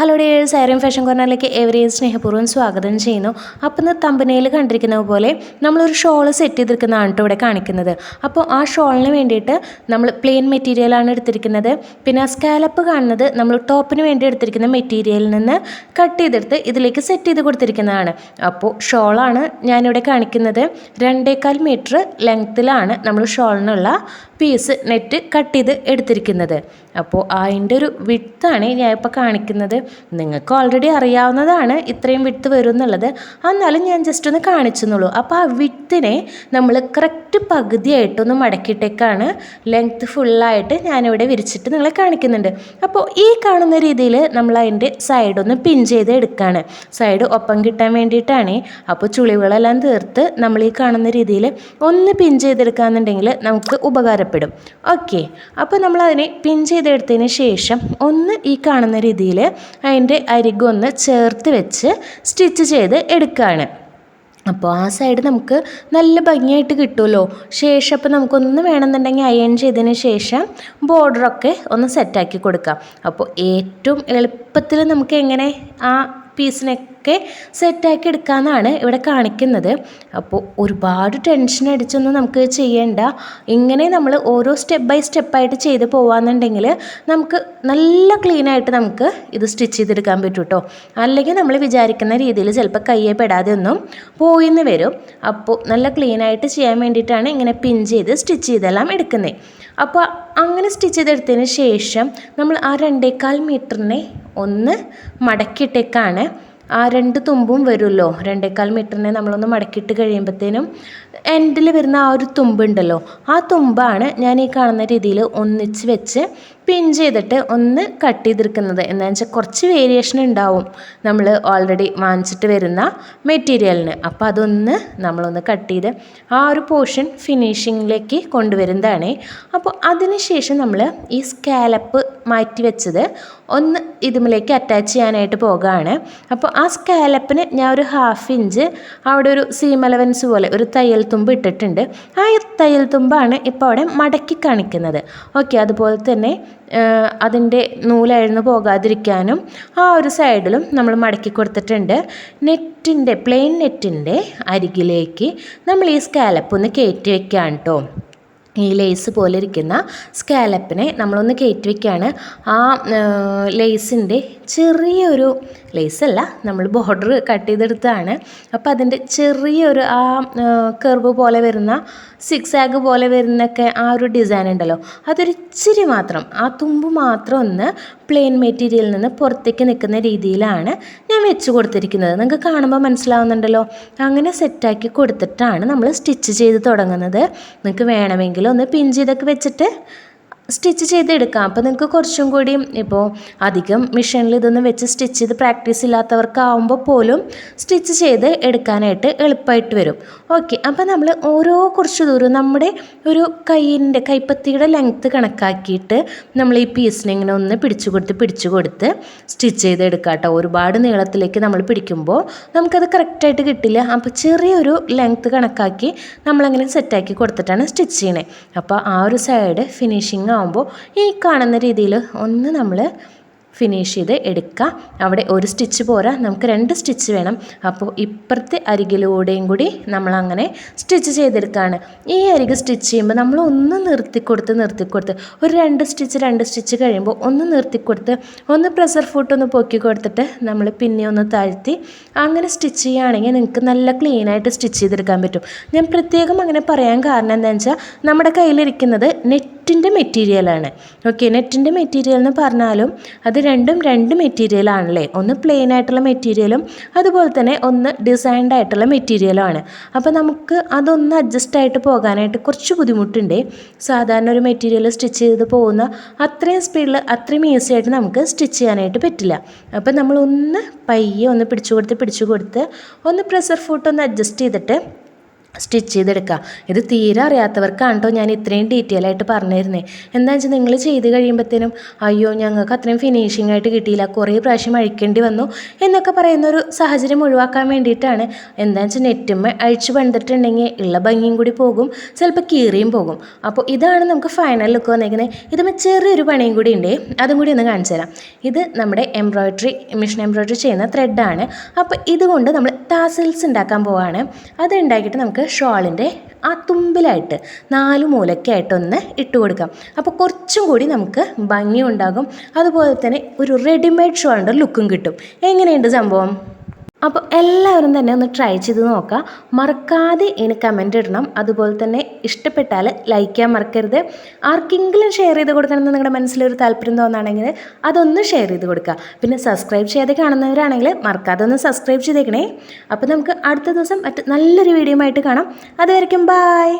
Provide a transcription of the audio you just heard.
Hello dears ആരും fashion കോർണറിലേക്ക് എവരെയും സ്നേഹപൂർവം സ്വാഗതം ചെയ്യുന്നു. അപ്പം ഇന്ന് തമ്പനയിൽ കണ്ടിരിക്കുന്ന പോലെ നമ്മളൊരു ഷോൾ സെറ്റ് ചെയ്തിരിക്കുന്നതാണ് കേട്ടോ ഇവിടെ കാണിക്കുന്നത്. അപ്പോൾ ആ ഷോളിന് വേണ്ടിയിട്ട് നമ്മൾ പ്ലെയിൻ മെറ്റീരിയലാണ് എടുത്തിരിക്കുന്നത്. പിന്നെ സ്കാലപ്പ് കാണുന്നത് നമ്മൾ ടോപ്പിന് വേണ്ടി എടുത്തിരിക്കുന്ന മെറ്റീരിയലിൽ നിന്ന് കട്ട് ചെയ്തെടുത്ത് ഇതിലേക്ക് സെറ്റ് ചെയ്ത് കൊടുത്തിരിക്കുന്നതാണ്. അപ്പോൾ ഷോളാണ് ഞാനിവിടെ കാണിക്കുന്നത്. രണ്ടേകാൽ മീറ്റർ ലെങ്ത്തിലാണ് നമ്മൾ ഷോളിനുള്ള പീസ് നെറ്റ് കട്ട് ചെയ്ത് എടുത്തിരിക്കുന്നത്. അപ്പോൾ അതിന്റെ ഒരു വിട്ടാണ് ഞാൻ ഇപ്പോൾ കാണിക്കുന്നത്. നിങ്ങൾക്ക് ഓൾറെഡി അറിയാവുന്നതാണ് ഇത്രയും വിട്ട് വരും എന്നുള്ളത്. എന്നാലും ഞാൻ ജസ്റ്റ് ഒന്ന് കാണിച്ചെന്നുള്ളൂ. അപ്പോൾ ആ വിത്തിനെ നമ്മൾ കറക്റ്റ് പകുതിയായിട്ടൊന്ന് മടക്കിയിട്ടേക്കാണ്. ലെങ്ത്ത് ഫുള്ളായിട്ട് ഞാനിവിടെ വിരിച്ചിട്ട് നിങ്ങളെ കാണിക്കുന്നുണ്ട്. അപ്പോൾ ഈ കാണുന്ന രീതിയിൽ നമ്മൾ അതിന്റെ സൈഡൊന്ന് പിൻ ചെയ്ത് എടുക്കുകയാണ് സൈഡ് ഒപ്പം കിട്ടാൻ വേണ്ടിയിട്ടാണ്. അപ്പോൾ ചുളിവുകളെല്ലാം തീർത്ത് നമ്മൾ ഈ കാണുന്ന രീതിയിൽ ഒന്ന് പിൻ ചെയ്തെടുക്കുകയെന്നുണ്ടെങ്കിൽ നമുക്ക് ഉപകാരപ്പെടും. ഓക്കെ അപ്പോൾ നമ്മൾ അതിനെ പിൻ ചെയ്തെടുത്തതിന് ശേഷം ഒന്ന് ഈ കാണുന്ന രീതിയിൽ അതിന്റെ അരികൊന്ന് ചേർത്ത് വെച്ച് സ്റ്റിച്ച് ചെയ്ത് എടുക്കുകയാണ് അപ്പോൾ ആ സൈഡ് നമുക്ക് നല്ല ഭംഗിയായിട്ട് കിട്ടുമല്ലോ. ശേഷം അപ്പോൾ നമുക്കൊന്ന് വേണമെന്നുണ്ടെങ്കിൽ അയൺ ചെയ്തതിന് ശേഷം ബോർഡറൊക്കെ ഒന്ന് സെറ്റാക്കി കൊടുക്കാം. അപ്പോൾ ഏറ്റവും എളുപ്പത്തിൽ നമുക്ക് എങ്ങനെ ആ പീസിനൊക്കെ സെറ്റാക്കി എടുക്കാമെന്നാണ് ഇവിടെ കാണിക്കുന്നത്. അപ്പോൾ ഒരുപാട് ടെൻഷൻ അടിച്ചൊന്നും നമുക്ക് ചെയ്യേണ്ട. ഇങ്ങനെ നമ്മൾ ഓരോ സ്റ്റെപ്പ് ബൈ സ്റ്റെപ്പായിട്ട് ചെയ്ത് പോകാമെന്നുണ്ടെങ്കിൽ നമുക്ക് നല്ല ക്ലീനായിട്ട് നമുക്ക് ഇത് സ്റ്റിച്ച് ചെയ്തെടുക്കാൻ പറ്റും കേട്ടോ അല്ലെങ്കിൽ നമ്മൾ വിചാരിക്കുന്ന രീതിയിൽ ചിലപ്പോൾ കയ്യെ പെടാതെ ഒന്നും പോയിന്ന് വരും. അപ്പോൾ നല്ല ക്ലീനായിട്ട് ചെയ്യാൻ വേണ്ടിയിട്ടാണ് ഇങ്ങനെ പിൻ ചെയ്ത് സ്റ്റിച്ച് ചെയ്തെല്ലാം എടുക്കുന്നത് അപ്പോൾ അങ്ങനെ സ്റ്റിച്ച് ചെയ്തെടുത്തതിന് ശേഷം നമ്മൾ ആ രണ്ടേകാൽ മീറ്ററിനെ ഒന്ന് മടക്കിയിട്ടേക്കാണ്. ആ രണ്ട് തുമ്പും വരുമല്ലോ. രണ്ടേക്കാൽ മീറ്ററിനെ നമ്മളൊന്ന് മടക്കിയിട്ട് കഴിയുമ്പോഴത്തേനും എൻഡിൽ വരുന്ന ആ ഒരു തുമ്പുണ്ടല്ലോ. ആ തുമ്പാണ് ഞാൻ ഈ കാണുന്ന രീതിയിൽ ഒന്നിച്ച് വെച്ച് പിൻ ചെയ്തിട്ട് ഒന്ന് കട്ട് ചെയ്തെടുക്കുന്നത് എന്താണെന്ന് വെച്ചാൽ കുറച്ച് വേരിയേഷൻ ഉണ്ടാവും. നമ്മൾ ഓൾറെഡി വാങ്ങിച്ചിട്ട് വരുന്ന മെറ്റീരിയലിന് അപ്പോൾ അതൊന്ന് നമ്മളൊന്ന് കട്ട് ചെയ്ത് ആ ഒരു പോർഷൻ ഫിനിഷിങ്ങിലേക്ക് കൊണ്ടുവരുന്നതാണ്. അപ്പോൾ അതിന് ശേഷം നമ്മൾ ഈ സ്കാലപ്പ് മാറ്റി വെച്ചത് ഒന്ന് ഇതുമിലേക്ക് അറ്റാച്ച് ചെയ്യാനായിട്ട് പോകുകയാണ് അപ്പോൾ ആ സ്കാലപ്പിന് ഞാൻ ഒരു ഹാഫ് ഇഞ്ച് അവിടെ ഒരു സീം അലവൻസ് പോലെ ഒരു തയ്യൽ തുമ്പ് ഇട്ടിട്ടുണ്ട്. ആ തയ്യൽ തുമ്പാണ് ഇപ്പോൾ അവിടെ മടക്കി കാണിക്കുന്നത്. ഓക്കെ അതുപോലെ തന്നെ അതിന്റെ നൂലഴന്ന് പോകാതിരിക്കാനും ആ ഒരു സൈഡിലും നമ്മൾ മടക്കി കൊടുത്തിട്ടുണ്ട്. നെറ്റിന്റെ പ്ലെയിൻ നെറ്റിന്റെ അരികിലേക്ക് നമ്മൾ ഈ സ്കാലപ്പ് ഒന്ന് കയറ്റി വെക്കുകയാണ് കേട്ടോ ഈ ലേസ് പോലെ ഇരിക്കുന്ന സ്കാലപ്പിനെ നമ്മളൊന്ന് കയറ്റി വയ്ക്കുകയാണ് ആ ലേസിന്റെ ചെറിയൊരു ലേസല്ല നമ്മൾ ബോർഡർ കട്ട് ചെയ്തെടുത്താണ് അപ്പോൾ അതിന്റെ ചെറിയൊരു ആ കർവ് പോലെ വരുന്ന സിക്സ് ആഗ് പോലെ വരുന്നൊക്കെ ആ ഒരു ഡിസൈൻ ഉണ്ടല്ലോ. അതൊരിച്ചിരി മാത്രം ആ തുമ്പ് മാത്രം ഒന്ന് പ്ലെയിൻ മെറ്റീരിയലിൽ നിന്ന് പുറത്തേക്ക് നിൽക്കുന്ന രീതിയിലാണ് ഞാൻ വെച്ച് കൊടുത്തിരിക്കുന്നത്. നിങ്ങൾക്ക് കാണുമ്പോൾ മനസ്സിലാവുന്നുണ്ടല്ലോ. അങ്ങനെ സെറ്റാക്കി കൊടുത്തിട്ടാണ് നമ്മൾ സ്റ്റിച്ച് ചെയ്ത് തുടങ്ങുന്നത്. നിങ്ങൾക്ക് വേണമെങ്കിൽ ഒന്ന് പിൻ ചെയ്തൊക്കെ വെച്ചിട്ട് സ്റ്റിച്ച് ചെയ്തെടുക്കാം. അപ്പോൾ നിങ്ങൾക്ക് കുറച്ചും കൂടി ഇപ്പോൾ അധികം മെഷീനിൽ ഇതൊന്നും വെച്ച് സ്റ്റിച്ച് ചെയ്ത് പ്രാക്ടീസ് ഇല്ലാത്തവർക്കാവുമ്പോൾ പോലും സ്റ്റിച്ച് ചെയ്ത് എടുക്കാനായിട്ട് എളുപ്പമായിട്ട് വരും. ഓക്കെ അപ്പോൾ നമ്മൾ ഓരോ കുറച്ച് ദൂരം നമ്മുടെ ഒരു കൈയിന്റെ കൈപ്പത്തിയുടെ ലെങ്ത്ത് കണക്കാക്കിയിട്ട് നമ്മൾ ഈ പീസിനെ ഇങ്ങനെ ഒന്ന് പിടിച്ചു കൊടുത്ത് പിടിച്ചു കൊടുത്ത് സ്റ്റിച്ച് ചെയ്ത് എടുക്കാം കേട്ടോ. ഒരുപാട് നീളത്തിലേക്ക് നമ്മൾ പിടിക്കുമ്പോൾ നമുക്കത് കറക്റ്റായിട്ട് കിട്ടില്ല. അപ്പോൾ ചെറിയൊരു ലെങ്ത്ത് കണക്കാക്കി നമ്മളങ്ങനെ സെറ്റാക്കി കൊടുത്തിട്ടാണ് സ്റ്റിച്ച് ചെയ്യണേ. അപ്പോൾ ആ ഒരു സൈഡ് ഫിനിഷിങ് ആകുമ്പോൾ ഈ കാണുന്ന രീതിയിൽ ഒന്ന് നമ്മൾ ഫിനിഷ് ചെയ്ത് എടുക്കുക. അവിടെ ഒരു സ്റ്റിച്ച് പോരാ. നമുക്ക് രണ്ട് സ്റ്റിച്ച് വേണം. അപ്പോൾ ഇപ്പുറത്തെ അരികിലൂടെയും കൂടി നമ്മളങ്ങനെ സ്റ്റിച്ച് ചെയ്തെടുക്കുകയാണ് ഈ അരിക് സ്റ്റിച്ച് ചെയ്യുമ്പോൾ നമ്മൾ ഒന്ന് നിർത്തിക്കൊടുത്ത് നിർത്തിക്കൊടുത്ത് ഒരു രണ്ട് സ്റ്റിച്ച് രണ്ട് സ്റ്റിച്ച് കഴിയുമ്പോൾ ഒന്ന് നിർത്തിക്കൊടുത്ത് ഒന്ന് പ്രഷർ ഫുട്ട് ഒന്ന് പൊക്കി കൊടുത്തിട്ട് നമ്മൾ പിന്നെ ഒന്ന് താഴ്ത്തി അങ്ങനെ സ്റ്റിച്ച് ചെയ്യുകയാണെങ്കിൽ നിങ്ങൾക്ക് നല്ല ക്ലീനായിട്ട് സ്റ്റിച്ച് ചെയ്തെടുക്കാൻ പറ്റും. ഞാൻ പ്രത്യേകം അങ്ങനെ പറയാൻ കാരണം എന്താണെന്ന് വെച്ചാൽ നമ്മുടെ കയ്യിലിരിക്കുന്നത് നെറ്റിന്റെ മെറ്റീരിയലാണ് ഓക്കെ നെറ്റിന്റെ മെറ്റീരിയൽ എന്ന് പറഞ്ഞാലും അത് രണ്ടും രണ്ട് മെറ്റീരിയലാണല്ലേ ഒന്ന് പ്ലെയിൻ ആയിട്ടുള്ള മെറ്റീരിയലും അതുപോലെ തന്നെ ഒന്ന് ഡിസൈൻഡ് ആയിട്ടുള്ള മെറ്റീരിയലുമാണ് അപ്പോൾ നമുക്ക് അതൊന്ന് അഡ്ജസ്റ്റ് ആയിട്ട് പോകാനായിട്ട് കുറച്ച് ബുദ്ധിമുട്ടുണ്ട്. സാധാരണ ഒരു മെറ്റീരിയൽ സ്റ്റിച്ച് ചെയ്ത് പോകുന്ന അത്രയും സ്പീഡിൽ അത്രയും ഈസി ആയിട്ട് നമുക്ക് സ്റ്റിച്ച് ചെയ്യാനായിട്ട് പറ്റില്ല. അപ്പോൾ നമ്മളൊന്ന് പയ്യെ ഒന്ന് പിടിച്ചു കൊടുത്ത് പിടിച്ചു കൊടുത്ത് ഒന്ന് പ്രഷർ ഫുട്ട് ഒന്ന് അഡ്ജസ്റ്റ് ചെയ്തിട്ട് സ്റ്റിച്ച് ചെയ്തെടുക്കുക ഇത് തീരെ അറിയാത്തവർക്കാണ് കേട്ടോ ഞാൻ ഇത്രയും ഡീറ്റെയിൽ ആയിട്ട് പറഞ്ഞു എന്താണെന്ന് എന്താ വെച്ചാൽ നിങ്ങൾ ചെയ്ത് കഴിയുമ്പോഴത്തേനും അയ്യോ ഞങ്ങൾക്ക് അത്രയും ഫിനിഷിംഗ് ആയിട്ട് കിട്ടിയില്ല. കുറേ പ്രാവശ്യം അഴിക്കേണ്ടി വന്നു. എന്നൊക്കെ പറയുന്ന ഒരു സാഹചര്യം ഒഴിവാക്കാൻ വേണ്ടിയിട്ടാണ്. എന്താ വെച്ചാൽ നെറ്റുമ്മ അഴിച്ച് പണിതിട്ടുണ്ടെങ്കിൽ ഉള്ള ഭംഗിയും കൂടി പോകും ചിലപ്പോൾ കീറിയും പോകും. അപ്പോൾ ഇതാണ് നമുക്ക് ഫൈനൽ ലുക്ക് വന്നേക്കുന്നത് ഇത് ചെറിയൊരു പണിയും കൂടി ഉണ്ട് അതും കൂടി ഒന്ന് കാണിച്ചു തരാം. ഇത് നമ്മുടെ എംബ്രോയ്ഡറി മിഷൻ എംബ്രോയ്ഡറി ചെയ്യുന്ന ത്രെഡാണ് അപ്പോൾ ഇതുകൊണ്ട് നമ്മൾ ടാസിൽസ് ഉണ്ടാക്കാൻ പോവാണ്. അത് ഉണ്ടാക്കിയിട്ട് നമുക്ക് ഷോളിന്റെ ആ തുമ്പിലായിട്ട് നാല് മൂലക്കായിട്ടൊന്ന് ഇട്ട് കൊടുക്കാം. അപ്പോൾ കുറച്ചും കൂടി നമുക്ക് ഭംഗി ഉണ്ടാകും അതുപോലെ തന്നെ ഒരു റെഡിമെയ്ഡ് ഷോളിന്റെ ലുക്കും കിട്ടും. എങ്ങനെയുണ്ട് സംഭവം? അപ്പോൾ എല്ലാവരും തന്നെ ഒന്ന് ട്രൈ ചെയ്ത് നോക്കുക മറക്കാതെ ഇനി കമന്റ് ഇടണം. അതുപോലെ തന്നെ ഇഷ്ടപ്പെട്ടാൽ ലൈക്ക് ചെയ്യാൻ മറക്കരുത്. ആർക്കെങ്കിലും ഷെയർ ചെയ്ത് കൊടുക്കണമെന്ന് നിങ്ങളുടെ മനസ്സിലൊരു താല്പര്യം തോന്നുകയാണെങ്കിൽ അതൊന്ന് ഷെയർ ചെയ്ത് കൊടുക്കുക പിന്നെ സബ്സ്ക്രൈബ് ചെയ്യാതെ കാണുന്നവരാണെങ്കിൽ മറക്കാതെ ഒന്ന് സബ്സ്ക്രൈബ് ചെയ്തേക്കണേ. അപ്പോൾ നമുക്ക് അടുത്ത ദിവസം മറ്റ് നല്ലൊരു വീഡിയോ ആയിട്ട് കാണാം. അതുവരയ്ക്കും ബായ്